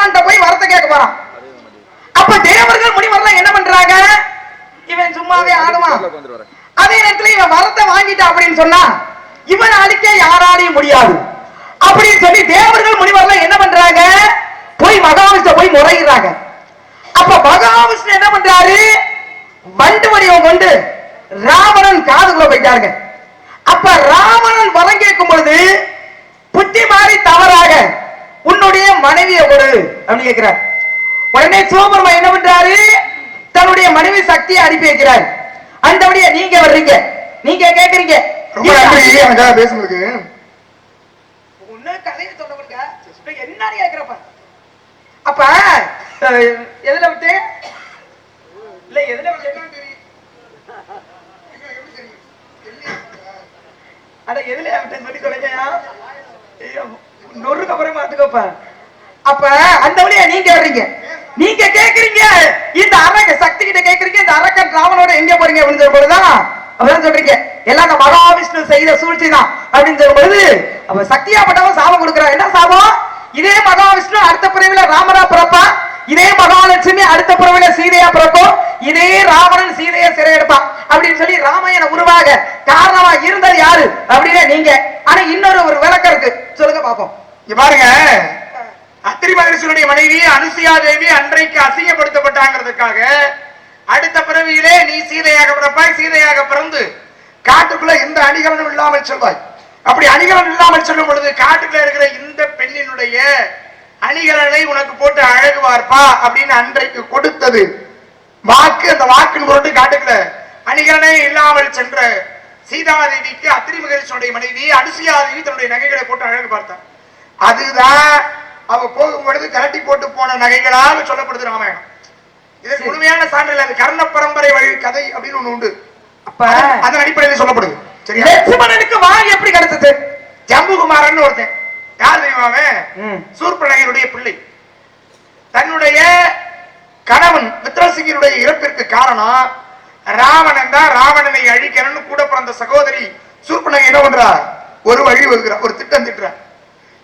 ராவணன்ட்ட போய் வரத்தை கேட்க போறான். அப்ப தேவர்கள் முனிவர்லாம் என்ன பண்றாங்க? இவன் சும்மாவே ஆடுவான். அதே நேரத்துல இவன் வரத்தை வாங்கிட்டான் அப்படின்னு சொன்னா இவன் அழிக்க யாராலையும் முடியாது. அப்படின்னு சொல்லி தேவர்கள் முனிவர்லாம் என்ன பண்றாங்க? போய் மகாவிஷ்ணு போய் முறையிடுறாங்க. அப்ப மகாவிஷ்ணு என்ன பண்றாரு? வண்டு வடிவம் கொண்டு ராவணன் காதுக்குள்ள போயிட்டாருங்க. அப்ப ராவணன் வரம் கேட்கும் பொழுது புத்தி மாறி தவறாக உன்னுடைய மனைவியை கொடு அப்படின்னு கேட்கிறார். உடனே சிவபெருமா என்ன பண்றாரு? தன்னுடைய மனைவி சக்தியை அனுப்பி வைக்கிறார். அந்தபடியே நீங்க வர்றீங்க. நீங்க கேக்குறீங்க ரொம்ப நன்றி. பேசுனதுக்கு ஒண்ணு கதையை சொல்ல கொடுங்க என்னன்னு கேக்குறப்ப அப்ப எதுல விட்டு? இல்ல எதுல விட்டு? அட எதுல விட்டு? சொல்லி ஐயோ, நொறுக்கு அப்புறம் பார்த்துக்கோப்ப அப்ப அந்த வழியா நீங்க வர்றீங்க. நீங்க கேக்குறீங்க. இந்த அரக்க சக்தி கிட்ட கேக்குறீங்க. இந்த அரக்கன் ராவனோட எங்க போறீங்க அப்படின்னு சொல்லும் அதான் சொல்றீங்க? எல்லாம் மகாவிஷ்ணு செய்த சூழ்ச்சி தான் அப்படின்னு சொல்லும் பொழுது அப்ப சக்தியாப்பட்டவன் சாபம் கொடுக்குறான். என்ன சாபம்? இதே மகாவிஷ்ணு அடுத்த பிறவில ராமரா பிறப்பா? இதே மகாலட்சுமி அடுத்த பிறவில சீதையா பிறக்கும்? இதே ராவணன் சீதையை சிறை எடுப்பான் அப்படின்னு சொல்லி ராமாயண உருவாக காரணமா இருந்தது யாரு? அப்படின்னு நீங்க. ஆனா இன்னொரு ஒரு விளக்கம் இருக்கு. சொல்லுங்க பாப்போம் பாருங்க. அத்திரி மகரிஷியுடைய மனைவி அனுசியா தேவி அன்றைக்கு அசிங்கப்படுத்தப்பட்டாங்கிறதுக்காக அடுத்த பிறவியிலே நீ சீதையாக பிறப்பாய் சீதையாக பிறந்து காட்டுக்குள்ள எந்த அணிகலனும் இல்லாமல் செல்வாய். அப்படி அணிகலன் இல்லாமல் சொல்லும் பொழுது காட்டுக்குள்ள இருக்கிற இந்த பெண்ணினுடைய அணிகலனை உனக்கு போட்டு அழகு பார்ப்பா அப்படின்னு அன்றைக்கு கொடுத்தது. வாக்கு அந்த வாக்கின் பொருட்டு காட்டுக்குள்ள அணிகலனே இல்லாமல் சென்ற சீதாதேவிக்கு அத்திரி மகரிஷனுடைய மனைவி அனுசியாதேவி தன்னுடைய நகைகளை போட்டு அழகு பார்த்தார் அதுதான் அவ போகும் பொழுது கரட்டி போட்டு போன நகைகளாக சொல்லப்படுது ராமாயணம். இதற்கு முழுமையான சான்றில் அது கர்ண பரம்பரை வழி கதை அப்படின்னு ஒண்ணு உண்டு. அப்ப அதன் அடிப்படையில் சொல்லப்படுது. சரியா? லட்சுமணனுக்கு வாய் எப்படி கிடைச்சது? ஜம்புகுமாரன் ஒருத்தன். யார் தெரியுமா அவன்? சூர்பனகனுடைய பிள்ளை. தன்னுடைய கணவன் மித்ரசிங்கனுடைய இறப்பிற்கு காரணம் ராவணன் தான் ராவணனை அழிக்கணும்னு கூட பிறந்த சகோதரி சூர்பனகை என்ன பண்றா? ஒரு வழி ஒதுக்குறா ஒரு திட்டம் திட்டுறா.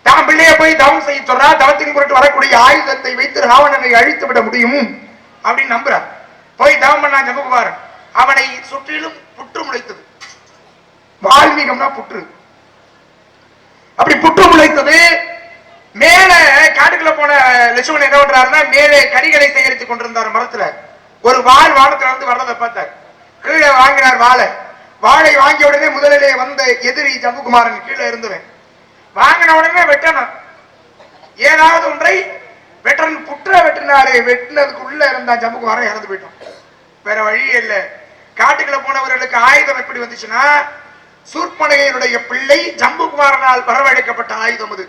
தான் பிள்ளைய போய் தவம் செய்ய சொல்றா தவத்தின் பொருட்டு வரக்கூடிய ஆயுதத்தை வைத்து ராவணனை அழித்து விட முடியும் அப்படின்னு நம்புறார். போய் தவம் பண்ணா ஜம்புகுமாரன் அவனை சுற்றிலும் புற்று முளைத்தது. வால்மீகம்னா புற்று. அப்படி புற்று முளைத்தது மேல காட்டுக்குள்ள போன லட்சுமணன் என்ன பண்றாருன்னா மேலே கனிகளை சேகரித்துக் கொண்டிருந்தார் மரத்துல. ஒரு வாள் வானத்துல வந்து வர்றதை பார்த்தார். கீழே வாங்கினார் வாழை வாழை வாங்கிய உடனே முதலிலே வந்த எதிரி ஜம்புகுமாரன் கீழே இருந்தவன். வாங்கின உடனே வெட்டணும். ஏதாவது ஒன்றை வெட்டன் புற்ற வெட்டினாரு வெட்டினதுக்கு உள்ள இருந்தா ஜம்புகுமாரன் இறந்து போயிட்டான் வேற வழியே இல்ல. காட்டுக்குள்ள போனவர்களுக்கு ஆயுதம் எப்படி வந்துச்சுன்னா சூர்பனகையனுடைய பிள்ளை ஜம்புகுமாரனால் வரவழைக்கப்பட்ட ஆயுதம் அது.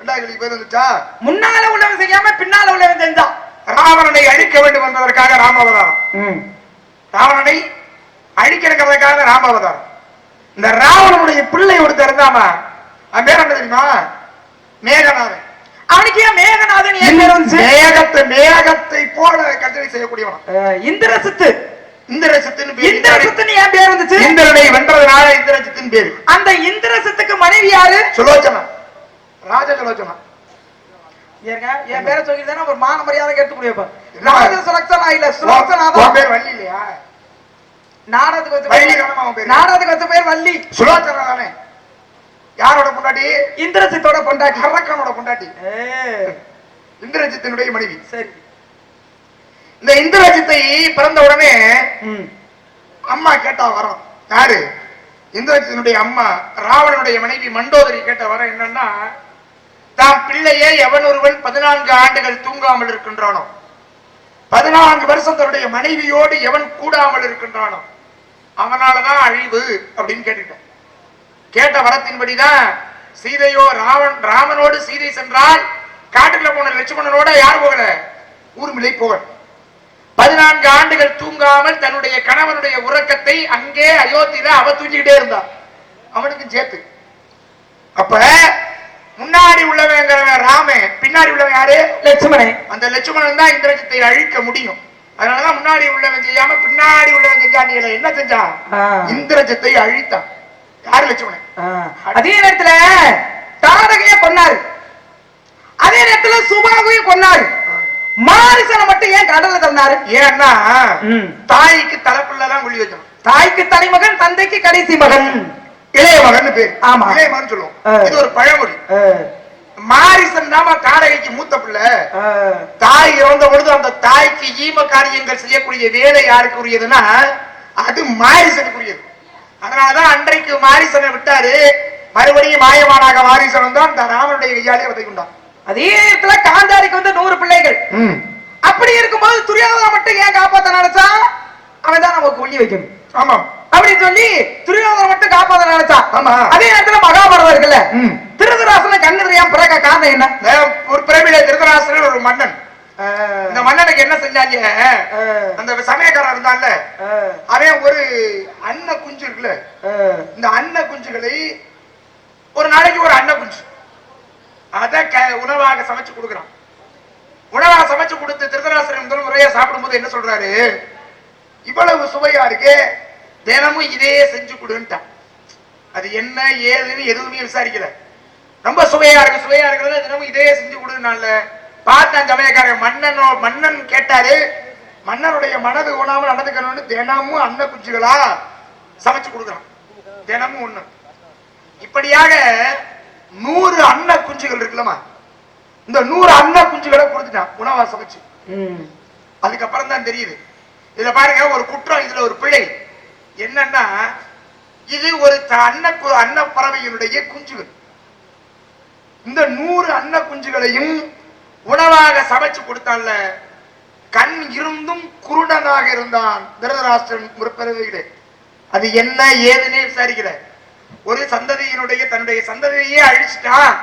ரெண்டாயிரத்தி பேர் வந்துச்சா முன்னால உள்ளவன் செய்யாம பின்னால உள்ளவன் செஞ்சான் ராவணனை அழிக்க வேண்டும் என்பதற்காக ராமாவதாரம். ராவணனை அழிக்கிறதுக்காக ராமாவதாரம். இந்த ராவணனுடைய பிள்ளை ஒருத்தர் இருந்தாமா அவன் பேர் என்ன தெரியுமா? மேகநாதன். அவனுக்கு ஏன் மேகநாதன் ஏன் பேர் மேகத்தை மேகத்தை போல செய்யக்கூடியவன். அஹ், இந்திரசித்து. இந்திரசித்தின் பேர். இந்திரசித்துன்னு ஏன் பேர் வந்துச்சு? இந்திரனை வென்றதுனால பேரு. அந்த இந்திரசித்துக்கு மனைவி யாரு? சுலோச்சனா. ராஜசுலோச்சனா ஏங்க என் பேரை சொல்லிட்டு ஒரு மான மரியாதை எடுத்து முடியப்ப? ராஜ சுலக்ஷனா இல்ல தான். பேர் வள்ளி இல்லையா? நாடகத்துக்கு வச்ச பேரு? நாடகத்துக்கு வச்ச பேர் வள்ளி. சுலோச்சனா தானே? யாரோட பொண்டாட்டி? இந்திரசித்தோட பொண்டாட்டி. அரக்கனோட பொண்டாட்டி. இந்திரஜித்தினுடைய மனைவி. சரி. இந்த இந்திரஜித்தை பிறந்த உடனே. அம்மா கேட்டா வரோம். யாரு? இந்திரஜித்தினுடைய அம்மா ராவணனுடைய மனைவி மண்டோதரி கேட்ட வரம் என்னன்னா தாம் பிள்ளையே எவன் ஒருவன் பதினான்கு ஆண்டுகள் தூங்காமல் இருக்கின்றானோ? பதினான்கு வருஷம் தன்னுடைய மனைவியோடு எவன் கூடாமல் இருக்கின்றானோ? அவனாலதான் அழிவு அப்படின்னு கேட்டுட்டேன் கேட்ட வரத்தின்படிதான் சீதையோ ராவன் ராமனோடு சீதை சென்றால் காட்டுக்குள்ள போன லட்சுமணனோட யார் போகல? ஊர்மிளை போகல. பதினான்கு ஆண்டுகள் தூங்காமல் தன்னுடைய கணவனுடைய உறக்கத்தை அங்கே அயோத்தியில அவ தூங்கிக்கிட்டே இருந்தா. அவனுக்கும் சேர்த்து அப்ப முன்னாடி உள்ளவங்கிறவன் ராம பின்னாடி உள்ளவன் யாரு? லட்சுமணே அந்த லட்சுமணன் தான் இந்திரஜித்தை அழிக்க முடியும். அதனாலதான் முன்னாடி உள்ளவன் செய்யாம பின்னாடி உள்ளவன் நீ இதுல என்ன செஞ்சான்? ஆ. இந்திரஜித்தை அழித்தான். யாரு லட்சுமணன் ஆ, அதே நேரத்துல தாரகைய கொன்னாரு. அதே நேரத்துல சுபாவையும் கொன்னாரு. மாரிசனை மட்டும் ஏன் கடல்ல தந்தாரு ஏன்னா தாய்க்கு தலைப்புள்ளதான் குழி வைக்கணும் தாய்க்கு தலைமகன் தந்தைக்கு கடைசி மகன். இளைய மகன் பேர். ஆமா. இளைய மகன் சொல்லுவோம். இது ஒரு பழமொழி. மாரிசன் தாம காடகைக்கு மூத்த பிள்ளை. தாய் இறந்த பொழுது அந்த தாய்க்கு ஈம காரியங்கள் செய்யக்கூடிய வேலை யாருக்கு உரியதுன்னா அது மாரிசனுக்குரியது. அதனாலதான் அன்றைக்கு மாரிசனை விட்டாரு. மறுபடியும் மாயமானாக மாரிசன் வந்தான் அந்த ராமனுடைய கையாலே வதை கொண்டான் அதே நேரத்துல காந்தாரிக்கு வந்து நூறு பிள்ளைகள். அப்படி இருக்கும்போது துரியோதனை மட்டும் ஏன் காப்பாத்த நினைச்சான் அவன் தான் நமக்கு ஒள்ளி வைக்கணும். ஆமாம் அப்படின்னு சொல்லி துரியோதனை மட்டும் காப்பாத்த நினைச்சான் ஆமா. அதே நேரத்துல மகாபாரதம் இருக்குல்ல. திருதராசன கண்ணு தெரியாம பிறக்க காரணம் என்ன? ஒரு பிறவில திருதராசனர் ஒரு மன்னன். இந்த மன்னனுக்கு என்ன செஞ்சாங்க? அந்த சமயக்காரன் இருந்தான்ல அவன் ஒரு அன்ன குஞ்சு இருக்குல்ல இந்த அன்ன குஞ்சுகளை ஒரு நாளைக்கு ஒரு அன்ன குஞ்சு. அத உணவாக சமைச்சு கொடுக்குறான். உணவாக சமைச்சு கொடுத்து திருதராசரன் முதல் முறையா சாப்பிடும்போது என்ன சொல்றாரு? இவ்வளவு சுவையா இருக்கே தினமும் இதே செஞ்சு கொடுன்ட்டான். அது என்ன ஏதுன்னு எதுவுமே விசாரிக்கல. ரொம்ப சுவையா இருக்கு சுவையா இருக்கிறது தினமும் இதே செஞ்சு கொடுனால பார்த்தான் சமயக்காரன் மன்னனோ மன்னன் கேட்டாரு மன்னனுடைய மனது உணாமல் நடந்துக்கணும்னு தினமும் அன்ன குஞ்சுகளா சமைச்சு கொடுக்குறான். தினமும் ஒண்ணு. இப்படியாக நூறு அன்ன குஞ்சுகள் இருக்குல்லமா இந்த நூறு அன்ன குஞ்சுகளை கொடுத்துட்டான் உணவா சமைச்சு. அதுக்கப்புறம் தான் தெரியுது. இதுல பாருங்க ஒரு குற்றம் இதுல ஒரு பிழை. என்னன்னா இது ஒரு அன்ன அன்ன பறவையினுடைய குஞ்சுகள். இந்த நூறு அன்ன குஞ்சுகளையும் உணவாக சமைச்சு கொடுத்தான்ல. கண் இருந்தும் குருடனாக இருந்தான் திருதராஷ்டிரன் முற்பிறவிகளே அது என்ன ஏதுன்னே விசாரிக்கல. ஒரு சந்ததியினுடைய தன்னுடைய சந்ததியே அழிச்சிட்டான்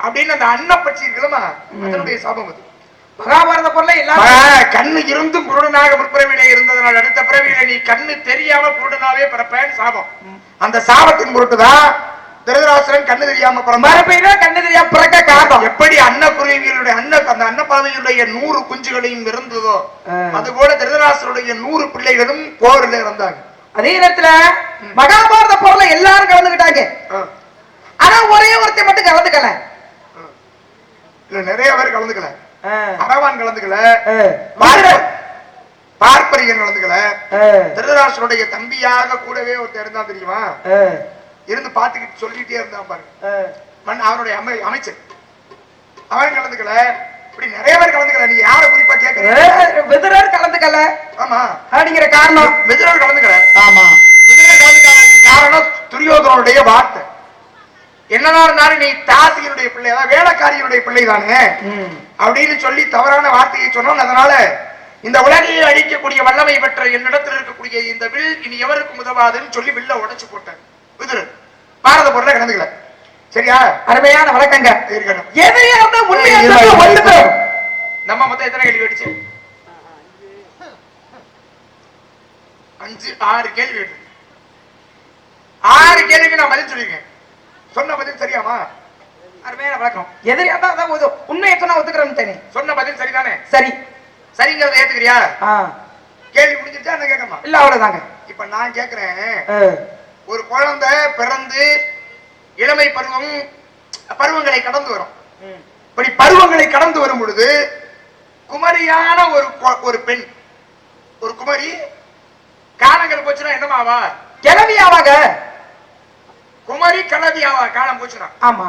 அப்படின்னு அந்த அன்னப்பட்சி இருக்குல்லமா அதனுடைய சாபம் அது. மகாபாரத பொருளை எல்லாரும் ஆ, கண்ணு இருந்தும் குருடனாக முற்பிறவிலே இருந்ததனால் அடுத்த பிறவியில நீ கண்ணு தெரியாம குருடனாவே பிறப்பேன்னு சாபம். அந்த சாபத்தின் பொருட்டுதான் திருதராசுரன் கண்ணு தெரியாம மறுபடியும் கண்ணு தெரியாம பிறக்க காரணம். எப்படி அன்னக்குருவிகளுடைய அன்ன அந்த அன்னப்பறவையுடைய நூறு குஞ்சுகளையும் இருந்ததோ. அதுபோல திருதராசுருடைய நூறு பிள்ளைகளும் போரில் இறந்தாங்க. அதே நேரத்துல மகாபாரத பொருளை எல்லாரும் கலந்துக்கிட்டாங்க ஆ. ஆனா ஒரே ஒருத்தன் மட்டும் கலந்துக்கல. நிறைய பேர் கலந்துக்கல. அரவான் கலந்துக்கல. பார்ப்பரியன் கலந்துக்கல. திருதராசுருடைய தம்பியாக கூடவே ஒருத்தர் இருந்தா தெரியுமா. இருந்து பார்த்துக்கிட்டு சொல்லிட்டே இருந்தான் பாருங்க. அமை அமைச்சர். அவன் கலந்துக்கல. இப்படி நிறைய பேர் கலந்துக்கல. நீ யார குறிப்பா கேக்குற? ஆ, விதுரர் கலந்துக்கல. ஆமா. அப்படிங்கிற காரணம். கலந்துக்கல. ஆமா. கலந்துக்காததுக்கு காரணம் துரியோதனுடைய வார்த்தை. என்னதான் இருந்தாலும் நீ தாசியினுடைய பிள்ளை அதாவது வேலைக்காரியினுடைய பிள்ளை தானே. அப்படின்னு சொல்லி தவறான வார்த்தையை சொன்னோம். அதனால இந்த உலகையை அழிக்கக்கூடிய வல்லமை பெற்ற என்னிடத்தில் இருக்கக்கூடிய இந்த வில் இனி எவருக்கும் உதவாதுன்னு சொல்லி வில்ல உடைச்சு போட்டார். விதுரன் பாரத பொருளை கலந்துக்கல. சரியா? அருமையான வழக்கங்க. எதையா இருந்தா உண்மையா நம்ம மொத்தம் எத்தனை கேள்வி அடிச்சு அஞ்சு ஆறு கேள்வி ஆறு கேள்விக்கு நான் பதில் சொல்லிருக்கேன். சொன்ன பதில் சரியாமா அருமையான வழக்கம். எதிரியா இருந்தா அதான் உண்மையை சொன்னா ஒத்துக்கிறேன் தானே. சொன்ன பதில் சரிதானே? சரி. சரிங்கிறத ஏத்துக்கிறியா? கேள்வி முடிஞ்சிருச்சா? என்ன கேட்கணுமா? இல்ல அவ்வளவுதாங்க. இப்ப நான் கேக்குறேன். ஒரு குழந்தை பிறந்து இளமை பருவம் பருவங்களை கடந்து வரும். இப்படி பருவங்களை கடந்து வரும் பொழுது குமரியான ஒரு ஒரு பெண் ஒரு குமரி காலங்கள் போச்சுன்னா என்னமாவா கிளவியாவாங்க குமரி கிளவி ஆவா? காலம் போச்சுன்னா. ஆமா.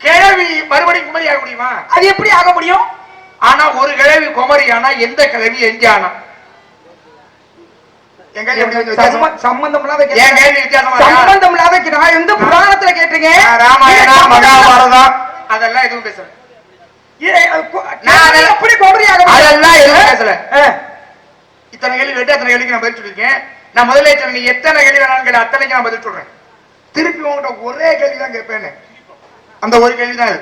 கிழவி மறுபடியும் குமரி ஆக முடியுமா? அது எப்படி ஆக முடியும்? ஆனா ஒரு கிழவி குமரி ஆனா எந்த கிழவி எங்க ஆனா எங்க எப்படி வந்து வித்தியாசம்? சம்ம- சம்பந்தம் இல்லாத என் கேள்வி. கேள்வி வித்தியாசமா இருக்கா? சம்பந்தம் இல்லாத கே- நான் எந்த புராணத்துல கேட்டீங்க ராமாயணம் மகாபாரதம் அதெல்லாம் எதுவும் பேசல. நான் நான் அதெல்லாம் எதுவும் பேசல. இத்தனை கேள்வி கேட்டு அத்தனை கேள்விக்கு நான் பதில் சொல்லியிருக்கேன். நான் முதல்ல நீ எத்தனை கேள்வி வேணாலும் அத்தனைக்கு நான் பதில் சொல்றேன். திருப்பி உங்ககிட்ட ஒரே கேள்வி தான் கேட்பேன்னு. அந்த ஒரு கேள்வி தான் இது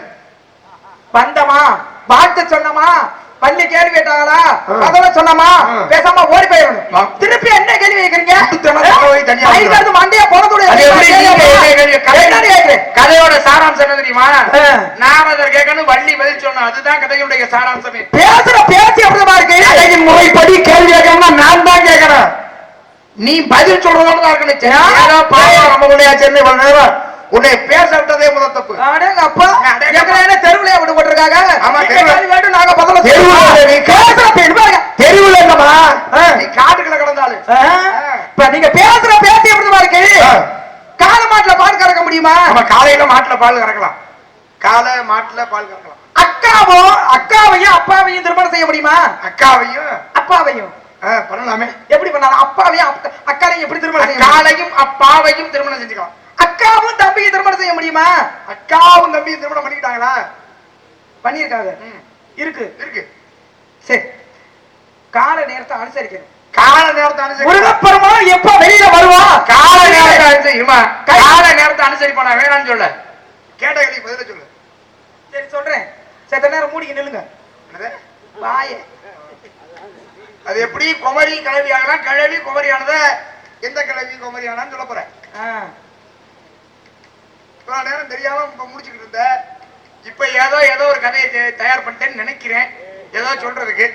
வந்தமா வாழ்த்து சொன்னமா? பள்ளி கேள்வி கேட்டாங்களா. கதவை சொன்னமா. பேசாம ஓடி போயிடணும். திருப்பி என்ன கேள்வி கேக்குறீங்க மண்டைய கேக்குறேன்? கதையோட சாராம்சம் என்ன தெரியுமா. நான் அதை கேட்கணும் வள்ளி பதில் சொன்னோம் அதுதான் கதையுடைய சாராம்சமே. பேசுற பேச்சு அப்படிதான் இருக்கு? கதையின் முறைப்படி கேள்வி கேட்கணும்னா நான் தான் கேட்கறேன். நீ பதில் சொல்றதோட தான் இருக்கணும். ஏதோ பாவம் நம்ம கூட சேர்ந்து இவ்வளவு நேரம் உன்னை பேச விட்டதே முதல் தப்பு. அடேங்க அப்பா. ஏற்கனவே தெருவுலயே விட்டு போட்டிருக்காங்க? ஆமா, தெருவுல. பதில தெருவுல. சொல்லுங்க. நீ பேசுற பாருங்க தெருவுல என்னமா. நீ காட்டுக்குள்ள கிடந்தாலும்? இப்ப நீங்க பேசுற பேச்சு எப்படி பாருங்க ஆ. கால மாட்டுல பால் கறக்க முடியுமா? நம்ம காலையில மாட்டுல பால் கறக்கலாம். காலை மாட்டுல பால் கறக்கலாம். அக்காவோ அக்காவையும் அப்பாவையும் திருமணம் செய்ய முடியுமா? அக்காவையும். அப்பாவையும். பண்ணலாமே. எப்படி பண்ணலாம்? அப்பாவையும் அக்கா- அக்காவையும் எப்படி திருமணம் செய்ய முடியும்? அக்காலையும் அப்பாவையும் திருமணம் செஞ்சுக்கலாம். அக்காவும் தம்பியும் திருமணம் செய்ய முடியுமா? அக்காவும் தம்பியும் திருமணம் பண்ணிக்கிட்டாங்களா? பண்ணியிருக்காங்க. இருக்கு. இருக்கு. சரி. கால நேரத்தை அனுசரிக்கணும். கால நேரத்தை அனுசரி முருகப்பெருமான் எப்ப வெளியில கால நேரத்தை அனுசரிமா கால நேரத்தை அனுசரிப்பா நான் வேணாம்னு சொல்ல. கேட்ட கேள்வி பதில சொல்லு. சரி சொல்றேன். செத்த நேரம் மூடி நில்லுங்க? வாயே. அது எப்படி? குமரி கிளவி ஆகலாம் கிழவி எந்த கிழவி குமரியானான்னு சொல்ல போறேன். இவ்வளவு நேரம் தெரியாம இப்ப முடிச்சுக்கிட்டு இருந்த இப்ப ஏதோ ஏதோ ஒரு கதையை தயார் பண்ணிட்டேன்னு நினைக்கிறேன். ஏதோ சொல்றதுக்கு.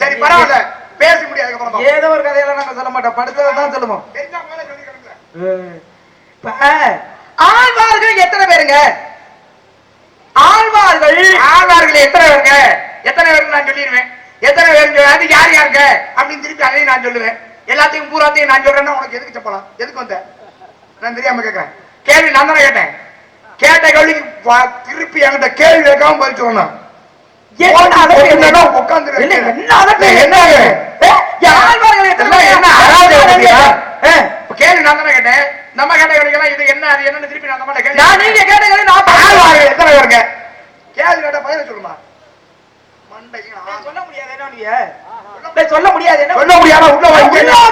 சரி பரவாயில்ல. பேச முடியாது ஏதோ ஒரு கதையெல்லாம் நாங்க சொல்ல மாட்டோம். படுத்ததை தான் சொல்லுவோம். இப்ப ஆழ்வார்கள் எத்தனை பேருங்க? ஆழ்வார்கள். ஆழ்வார்கள் எத்தனை பேருங்க? எத்தனை பேருக்கு நான் சொல்லிடுவேன். எத்தனை பேருங்க? அது யார் யாருங்க? அப்படின்னு திருப்பி அதையும் நான் சொல்லுவேன். எல்லாத்தையும் பூராத்தையும் நான் சொல்றேன்னா உனக்கு எதுக்கு சப்பலாம் எதுக்கு வந்த? நான் தெரியாம கேட்கறேன் கேள்வி நான் தானே கேட்டேன். கேட்ட கேள்விக்கு திருப்பி என்கிட்ட கேள்வி கேட்காம பதில் இப்ப கேள்வி நான் தானே கேட்டேன். நம்ம கேட்ட கேள்விக்கெல்லாம் இது என்ன அது என்னன்னு திருப்பி நான் நம்ம நான் நீங்க கேட்ட கேள்வி நான் எத்தனை பேருங்க கேள்வி கேட்ட பதில சொல்லுமா. சொல்ல முடியாது என்ன சொல்ல முடியாது சொல்ல முடியாம உள்ள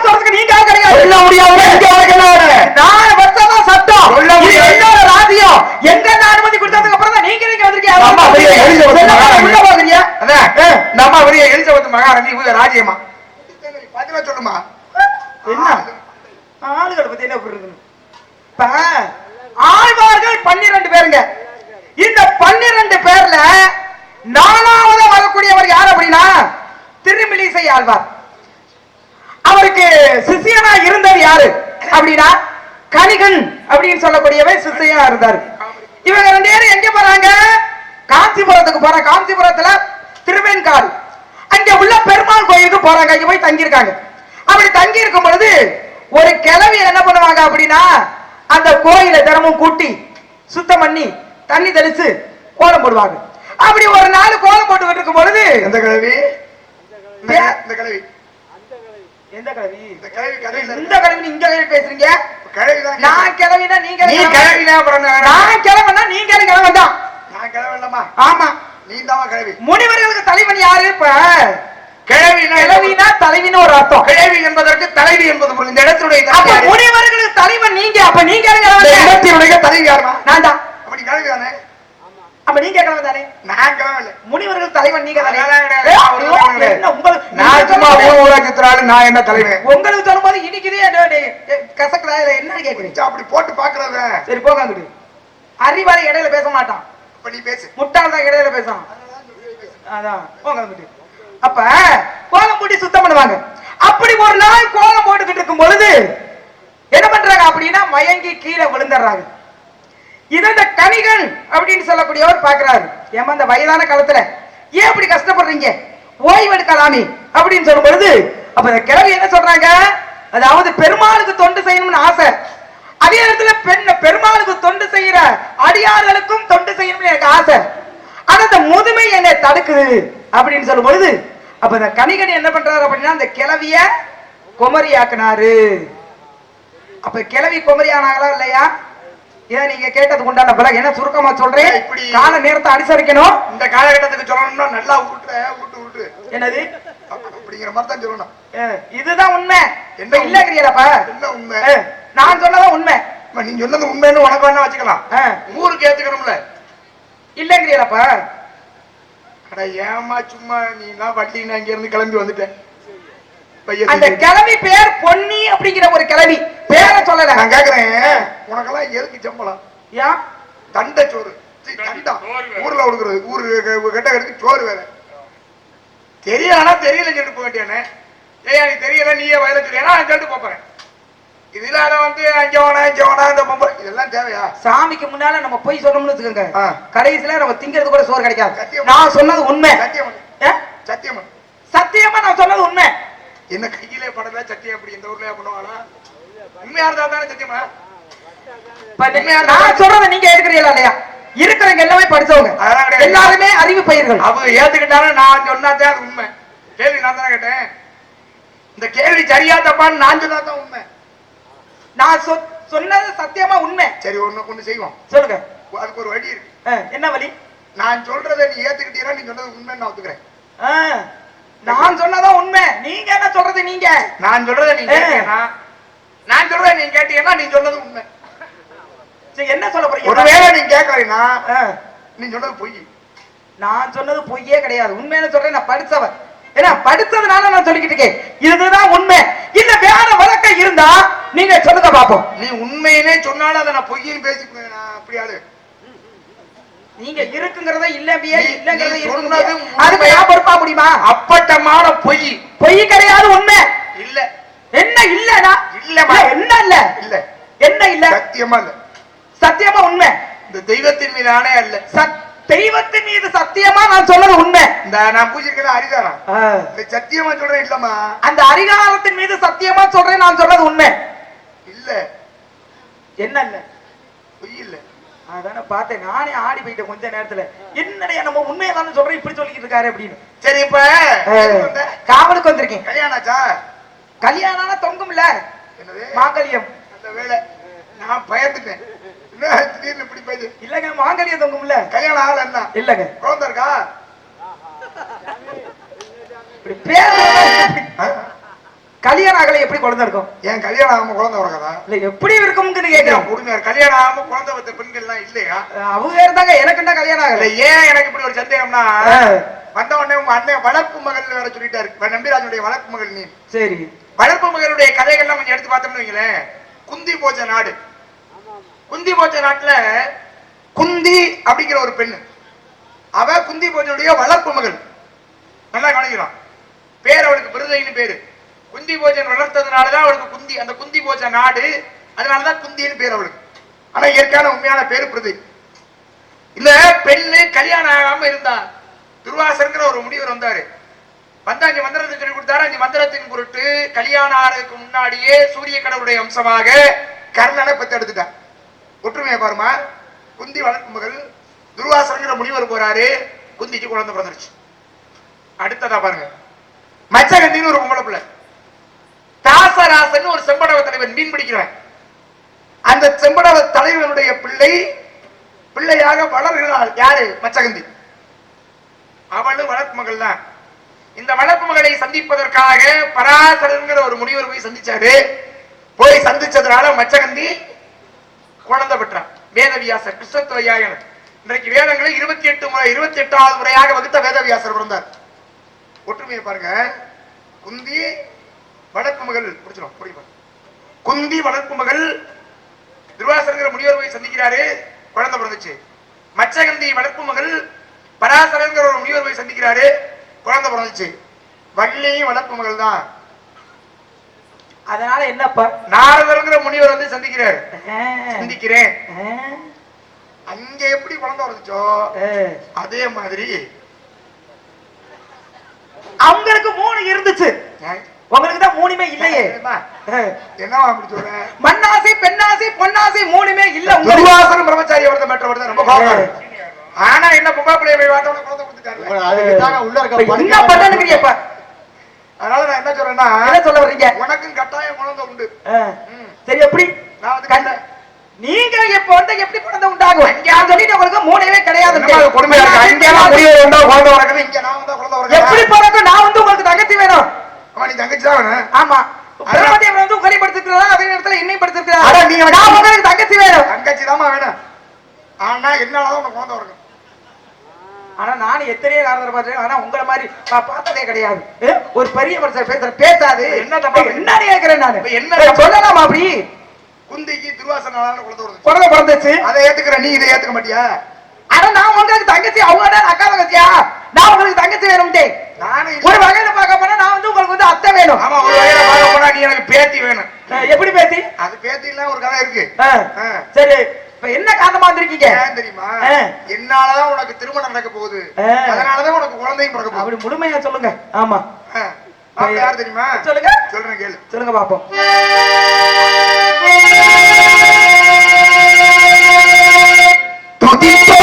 சொல்றதுக்கு நீங்க கிடையாது. சொல்ல முடியாம இங்க வைக்கணும் நாலு வருஷம் தான் சட்டம் சொல்ல இது முடியாது. என்னோட ராஜ்யம் எங்க அனுமதி கொடுத்ததுக்கு அப்புறம் தான் நீங்க நீங்க வந்திருக்கீங்க நம்ம பெரிய எலிசபெத் சொல்ல மகாராணி. உள்ள போகிறியா அதான் நம்ம பெரிய எலிசபெத் மகாராணி இவங்க ராஜ்யமா பதில சொல்லுமா என்ன ஆளுகளை பத்தி என்ன புரியுது இப்ப ஆழ்வார்கள் பன்னிரண்டு பேருங்க இந்த பன்னிரண்டு பேர்ல நாலாவது வரக்கூடியவர் யார் அப்படின்னா திருமிலிசை ஆழ்வார் அவருக்கு சிஷியனா இருந்தது யாரு அப்படின்னா கணிகன் அப்படின்னு சொல்லக்கூடியவர் சிஷியனா இருந்தாரு. இவங்க ரெண்டு பேரும் எங்க போறாங்க? காஞ்சிபுரத்துக்கு போறாங்க காஞ்சிபுரத்துல திருவெண்காடு. அங்க உள்ள பெருமாள் கோயிலுக்கு போறாங்க. அங்க போய் தங்கியிருக்காங்க. அப்படி தங்கி இருக்கும் பொழுது ஒரு கிழவி என்ன பண்ணுவாங்க அப்படின்னா அந்த கோயிலை தினமும் கூட்டி சுத்தம் பண்ணி தண்ணி தெளிச்சு கோலம் போடுவாங்க. அப்படி ஒரு நாள் கோலம் போட்டுக்கிட்டு இருக்கும் பொழுது கிழவி? இந்த ஏன்? இந்த கிழவி? எந்த கிழவி இந்த கிழவி கதையில இந்த கிழவி நீங்க கிழவி பேசுறீங்க? கிழவி தான் நான் கிளவினா நீங்க நீ கிழவினா அப்புறம் நான் கிளம்பனா நீங்க கிளம்பன் தான்? நான் கிழவி இல்லம்மா. ஆமா. நீ தான் கிழவி முனிவர்களுக்கு தலைவன் யாரு இப்ப? கிழவினா கிளவினா தலைவின்னு ஒரு அர்த்தம். கிழவி என்பதற்கு தலைவி என்பது பொருள் இந்த இடத்துடைய அப்ப? முனிவர்களுக்கு தலைவன் நீங்க. அப்ப நீங்க இடத்தினுடைய தலைவி யாருமா? நான் தான். அப்படி கிழவி தானே? அப்ப நீங்க கிளம்பன் தானே? நான் முனிவர்கள் தலைவன் நீங்க நான். என்ன தலைவன்? உங்களுக்கு சொல்லும்போது இனிக்குதே கசக்குதா? என்ன கேக்குறீங்க அப்படி போட்டு பாக்குறத சரி போங்க அங்கிட்டு. அறிவாளி இடையில பேச மாட்டான். அப்ப நீ பேசு. முட்டாள் தான் இடையில பேசும் அதான் போங்க அங்கிட்டு. அப்ப கோலம் போட்டு சுத்தம் பண்ணுவாங்க. அப்படி ஒரு நாள் கோலம் போட்டுக்கிட்டு இருக்கும் பொழுது என்ன பண்றாங்க அப்படின்னா மயங்கி கீழே விழுந்துடுறாங்க. இதை இந்த அப்படின்னு சொல்லக்கூடியவர் பாக்குறாரு ஏமா இந்த வயதான காலத்துல ஏன் இப்படி கஷ்டப்படுறீங்க? ஓய்வு எடுக்கலாமே அப்படின்னு சொல்லும் பொழுது அப்ப இந்த கிழவி என்ன சொல்றாங்க? அதாவது பெருமாளுக்கு தொண்டு செய்யணும்னு ஆசை. அதே நேரத்துல பெண் பெருமாளுக்கு தொண்டு செய்யற அடியார்களுக்கும் தொண்டு செய்யணும்னு எனக்கு ஆசை. ஆனா அந்த முதுமை என்னை தடுக்குது அப்படின்னு சொல்லும் பொழுது அப்ப இந்த கணிகன் என்ன பண்றாரு அப்படின்னா அந்த கிழவிய குமரியாக்குனாரு. அப்ப கிழவி குமரியானாங்களா இல்லையா? ஏன் நீங்க கேட்டதுக்கு உண்டான பிறகு என்ன சுருக்கமா சொல்றேன்? கால நேரத்தை அனுசரிக்கணும். இந்த காலகட்டத்துக்கு சொல்லணும்னா நல்லா ஊட்டுற ஊட்டு ஊட்டு. என்னது? அப்ப- அப்படிங்கிற மாதிரி தான் சொல்லணும். இதுதான் உண்மை. என்ன இல்லங்கிறீங்களப்பா என்ன உண்மை? நான் சொன்னதான் உண்மை. நீ சொன்னது உண்மைன்னு உனக்கு வேணா வச்சுக்கலாம். ஊருக்கு ஏத்துக்கணும்ல. இல்லங்கிறீங்களப்பா அட ஏமா சும்மா நீ எல்லாம் வட்டி நான் இங்க இருந்து கிளம்பி வந்துட்டேன் அந்த. கிழவி பேர் பொன்னி அப்படிங்கிற ஒரு கிழவி. பேரை சொல்லல. நான் கேக்குறேன். உனக்கெல்லாம் எதுக்கு சம்பளம். ஏன்? தண்ட சோறு. தண்டா ஊர்ல கொடுக்குறது ஊரு கெட்ட கடைக்கு சோறு வேற. தெரியலனா தெரியல சொல்லிட்டு போக வேண்டியானே ஏய் எனக்கு தெரியல நீயே வயல சொல்லியா நான் சொல்லிட்டு போறேன் இதுல அதை வந்து அங்க வேணா இங்க வேணா இந்த பொம்பளை. இதெல்லாம் தேவையா? சாமிக்கு முன்னால நம்ம போய் சொன்னோம்னு வச்சுக்கோங்க. கடைசியில நம்ம திங்கிறது கூட சோறு கிடைக்காது. சத்தியம். நான் சொன்னது உண்மை. சத்தியம்? சத்தியமன் சத்தியமா நான் சொன்னது உண்மை. என்ன கையிலே படல சத்தியம் அப்படி இந்த ஊர்லயே பண்ணுவாங்களா உண்மையா இருந்தா தானே சத்தியமா? நான் சொல்றதை நீங்க ஏத்துக்கிறீங்களா இல்லையா? இருக்கிறவங்க எல்லாமே படிச்சவங்க. எல்லாருமே அறிவு பயிர்கள். அவங்க ஏத்துக்கிட்டாலும் நான் சொன்னாதான் அது உண்மை. கேள்வி நான் தானே கேட்டேன். இந்த கேள்வி சரியா தப்பான்னு நான் சொன்னாதான் உண்மை. நான் சொன்னது சத்தியமா உண்மை. சரி ஒண்ணு ஒண்ணு செய்வோம். சொல்லுங்க. அதுக்கு ஒரு வழி இருக்கு. என்ன வழி? நான் சொல்றதை நீ ஏத்துக்கிட்டீங்கன்னா நீ சொன்னது உண்மைன்னு நான் ஒத்துக்கிறேன். நான் சொன்னதான் உண்மை. நீங்க என்ன சொல்றது நீங்க? நான் சொல்றதை நீ. கேட்டீங்கன்னா நான் சொல்றதை நீ கேட்டீங்கன்னா நீ சொன்னது உண்மை. சரி, என்ன சொல்ல போறீங்க? ஒருவேளை நீ கேட்கலைன்னா ஆ, நீ சொன்னது பொய். நான் சொன்னது பொய்யே கிடையாது. உண்மைன்னு சொல்றேன் நான் படிச்சவன் ஏன்னா படிச்சதுனால நான் சொல்லிக்கிட்டு இருக்கேன். இதுதான் உண்மை. இல்ல வேற வழக்கம் இருந்தா நீங்க சொல்லுங்க பாப்போம் நீ உண்மையிலே சொன்னாலும் அதை நான் பொய்யின்னு நான் அப்படி ஆளு நீங்க இருக்குங்கிறத இல்லையே நீ- இல்லங்கிறத நீ இருக்குங்க. சொன்னது அதுக்கு. நான் பொறுப்பா முடியுமா? அப்பட்டமான பொய். பொய் கிடையாது உண்மை. இல்ல. என்ன இல்லனா. இல்ல, என்ன இல்ல? இல்ல. என்ன இல்ல? சத்தியமா இல்ல. சத்தியமா உண்மை. இந்த தெய்வத்தின் மீது ஆணை அல்ல. சத்- தெய்வத்தின் மீது சத்தியமா நான் சொன்னது உண்மை. இந்த நான் பூஜைக்கிற அரிதாரம் ஆ. இந்த சத்தியமா சொல்றேன் இல்லம்மா. அந்த அதிகாரத்தின் மீது சத்தியமா சொல்றேன் நான் சொல்றது உண்மை. இல்ல. என்ன இல்ல? பொய் இல்ல. அதானே பார்த்தேன். நானே ஆடி போயிட்டேன் கொஞ்ச நேரத்துல. என்னடைய நம்ம உண்மையை தானே சொல்றேன் இப்படி சொல்லிக்கிட்டு இருக்காரு அப்படின்னு. சரி இப்ப? காவலுக்கு வந்திருக்கேன். கல்யாணம் ஆச்சா கல்யாணம் தொங்கும்ல. என்னது? மாங்கல்யம். அந்த வேலை. நான் பயந்துட்டேன். திடீர்னு இப்படி இல்லங்க மாங்கல்யம் தொங்கும்ல. கல்யாணம் ஆகல என்ன? இல்லங்க. குழந்தை இருக்கா? இப்படி பேர் ஆ? கல்யாணம் ஆகல எப்படி குழந்தை இருக்கும்? என் கல்யாணம் ஆகாம குழந்தை பிறக்காதா? இல்ல எப்படி இருக்கும்னு ஏன் கேட்கிறேன். கொடுமையா கல்யாணம் ஆகாம குழந்தை பெண்கள் எல்லாம் இல்லையா? அவங்க இருந்தாங்க எனக்கு என்ன கல்யாணம் ஆகல? ஏன் எனக்கு இப்படி ஒரு சந்தேகம்னா வந்த உடனே உங்க அண்ணன் வளர்ப்பு மகள் வேற சொல்லிட்டாரு. நம்பிராஜனுடைய வளர்ப்பு மகள் நீ. சரி. வளர்ப்பு மகளுடைய கதைகள்லாம் கொஞ்சம் எடுத்து பார்த்தோம்னு வைங்களேன். குந்தி போச்ச நாடு. குந்தி போச்ச நாட்டுல குந்தி அப்படிங்கிற ஒரு பெண்ணு. அவ குந்தி போச்சனுடைய வளர்ப்பு மகள். நல்லா கவனிக்கலாம் பேர் அவளுக்கு விருதைன்னு பேரு. குந்தி போஜன் வளர்த்ததுனாலதான் அவளுக்கு குந்தி அந்த குந்தி போஜ நாடு அதனாலதான் குந்தின்னு பேர் அவளுக்கு. ஆனா இயற்கையான உண்மையான பேரு பிரதி. இந்த பெண்ணு கல்யாணம் ஆகாம இருந்தா துர்வாசருங்கிற ஒரு முனிவர் வந்தாரு. வந்து அஞ்சு மந்திரத்தை சொல்லி கொடுத்தாரு. அஞ்சு மந்திரத்தின் பொருட்டு கல்யாணம் ஆறதுக்கு முன்னாடியே சூரிய கடவுளுடைய அம்சமாக கர்ணனை பெத்தெடுத்துட்டான் ஒற்றுமையை பாருமா. குந்தி வளர்க்கும் மகள் துர்வாசருங்கிற முனிவர் போறாரு. குந்திக்கு குழந்தை பிறந்துருச்சு. அடுத்ததா பாருங்க. மச்சகந்தின்னு ஒரு பொம்பளை பிள்ளை. தாசராசன் ஒரு செம்படவ தலைவன் மீன் பிடிக்கிறவன். அந்த செம்படவ தலைவனுடைய பிள்ளை பிள்ளையாக வளர்கிறாள் யாரு? மச்சகந்தி. அவளும் வளர்ப்பு மகள் தான். இந்த வளர்ப்பு மகளை சந்திப்பதற்காக பராசரங்கிற ஒரு முனிவர் போய் சந்திச்சாரு. போய் சந்திச்சதுனால மச்சகந்தி குழந்தை பெற்றான். வேதவியாசர் கிருஷ்ணத்வயாயன் இன்றைக்கு வேதங்களை இருபத்தி எட்டு முறை இருபத்தி எட்டாவது முறையாக வகுத்த வேதவியாசர் பிறந்தார். ஒற்றுமையை பாருங்க. குந்தி வளர்ப்பு மகள் முடிச்சிடும் புரியும்? குந்தி வளர்ப்பு மகள் துர்வாசரங்கிற முனிவர் போய் சந்திக்கிறாரு குழந்தை பிறந்துச்சு. மச்சகந்தி வளர்ப்பு மகள் பராசரங்கிற ஒரு முனிவர் போய் சந்திக்கிறாரு குழந்தை பிறந்துச்சு. வள்ளியும் வளர்ப்பு மகள் தான். அதனால என்னப்பா? நாரதர்ங்கிற முனிவர் வந்து சந்திக்கிறாரு. சந்திக்கிறேன். அங்க எப்படி குழந்தை வந்துச்சோ ஆ. அதே மாதிரி அவங்களுக்கு மூணு இருந்துச்சு? உங்களுக்கு தான் மூணுமே இல்லையே. என்னவா அப்படி சொல்ற? மண்ணாசை பெண்ணாசை பொன்னாசை மூணுமே இல்ல துர்வாசனம் பிரம்மச்சாரி வருத மேட்ட வருத ரொம்ப கோபம் ஆனா என்ன பொம்பளை பிள்ளைய குழந்தை கொடுத்துட்டாரு. அதுக்கு தாங்க உள்ள இப்ப இருக்க என்ன அதனால நான் என்ன சொல்றேன்னா என்ன சொல்ல வர்றீங்க? உனக்கும் கட்டாயம் குழந்தை உண்டு. சரி எப்படி? நான் வந்து கண்ட நீங்க வந்து எப்படி குழந்தை உண்டாகும்? நான் சொல்லிட்டு உங்களுக்கு மூணவே கிடையாது. கொடுமையா குழந்தை இங்க நான் வந்தா குழந்தை எப்படி உறக்குது பிறக்கும் நான் வந்து உங்களுக்கு தங்கச்சி வேணும். அவன் நீ தங்கச்சி தான் ஆமா. பிரம்மதேவன் வந்து உங்களை படுத்திருக்கிறா அதே நேரத்துல என்னை படுத்திருக்கிறா நான் உங்களுக்கு தங்கச்சி வேணும் தங்கச்சி வேணும். ஆனா என்னாலதான் உனக்கு குழந்தை ஆனா நானும் எத்தனையோ காரணம் பார்த்தேன் ஆனா உங்களை மாதிரி நான் பார்த்ததே கிடையாது. ஒரு பெரிய மனுஷன் பேசுற பேசாது. என்ன தப்பா என்ன கேட்கிறேன் நானு. என்ன? சொல்லலாமா அப்படி? குந்திக்கு துர்வாசனால குழந்தை குழந்தை பிறந்துச்சு அதை ஏத்துக்கிற நீ இதை ஏத்துக்க மாட்டியா? ஆனா நான் உங்களுக்கு தங்கச்சி அவங்க அக்கா தங்கச்சியா? நான் உங்களுக்கு தங்கச்சி வேணும்ட்டேன் ஒரு வகையில பார்க்க போனா நான் வந்து உங்களுக்கு வந்து அத்தை வேணும். ஆமா ஒரு எனக்கு பேத்தி வேணும். எப்படி பேத்தி? அது பேத்தி ஒரு கதை இருக்கு. சரி. இப்ப என்ன காரணமா வந்திருக்கீங்க? தெரியுமா? என்னாலதான் உனக்கு திருமணம் நடக்க போகுது. அதனாலதான் உனக்கு குழந்தையும் பிறக்க போகுது. அப்படி முழுமையா சொல்லுங்க. ஆமா. யார் தெரியுமா? சொல்லுங்க. சொல்றேன் கேளு. சொல்லுங்க பாப்போம். துதிப்போ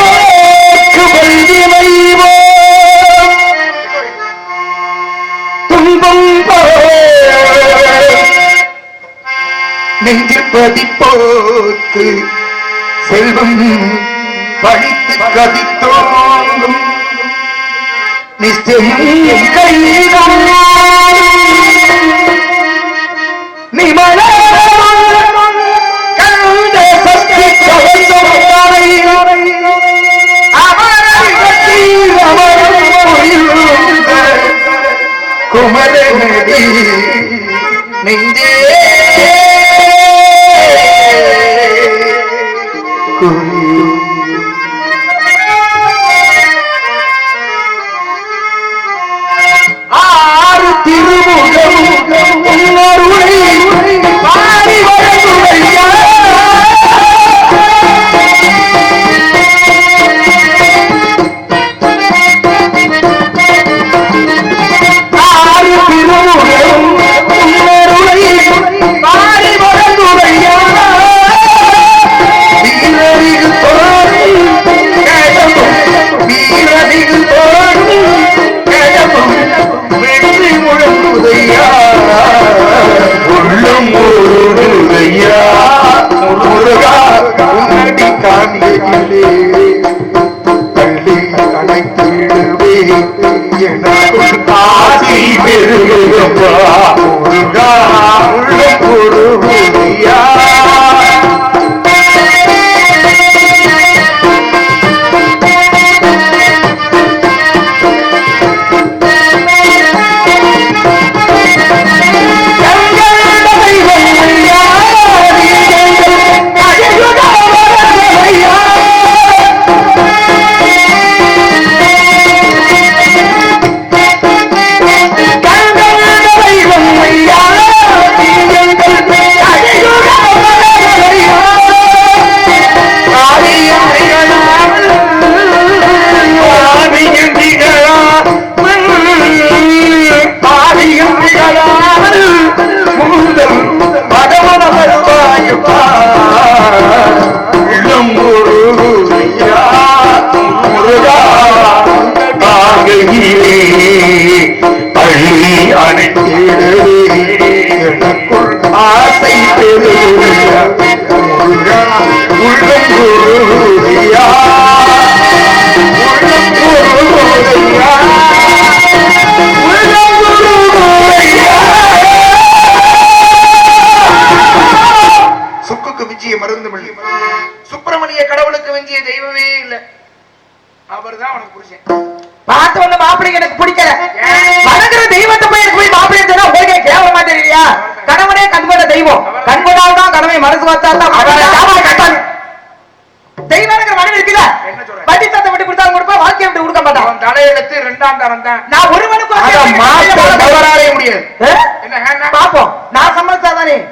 நெஞ்சில் பதிப்போக்கு செல்வம் படித்து கதித்தோங்கும் நிச்சயம் நிமல கண்ட சக்தி கவசமரை அவரை கட்டி அவர் குமரநதி நெஞ்சே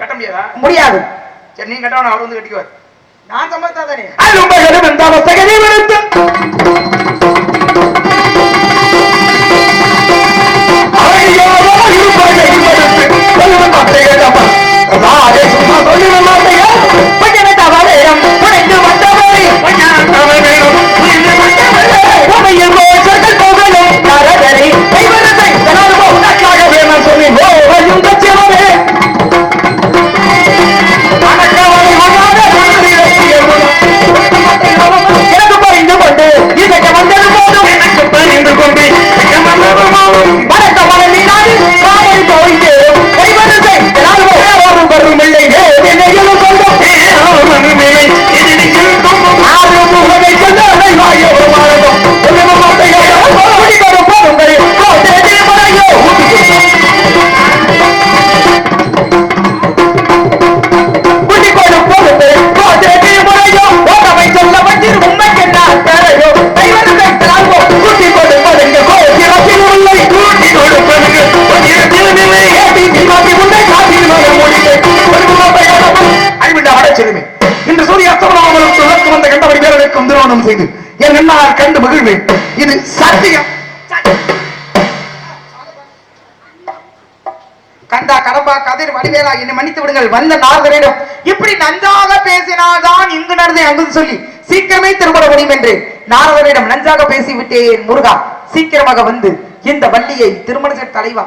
கட்ட முடியாதா? முடியாது. சரி நீ கட்டவன அவர் வந்து கட்டிக்குவார். நான் சம்பாதித்தா தானே கண்ணால் கண்டு மகிழ்வேன். இது சத்தியம். கந்தா கடம்பா கதிர் வடிவேலா என்னை மன்னித்து விடுங்கள். வந்த நாரதரிடம் இப்படி நன்றாக பேசினால்தான் இங்கு நடந்தே அங்கு சொல்லி சீக்கிரமே திருமண முடியும் என்று நாரதரிடம் நன்றாக பேசிவிட்டேன் முருகா. சீக்கிரமாக வந்து இந்த வள்ளியை திருமண தலைவா.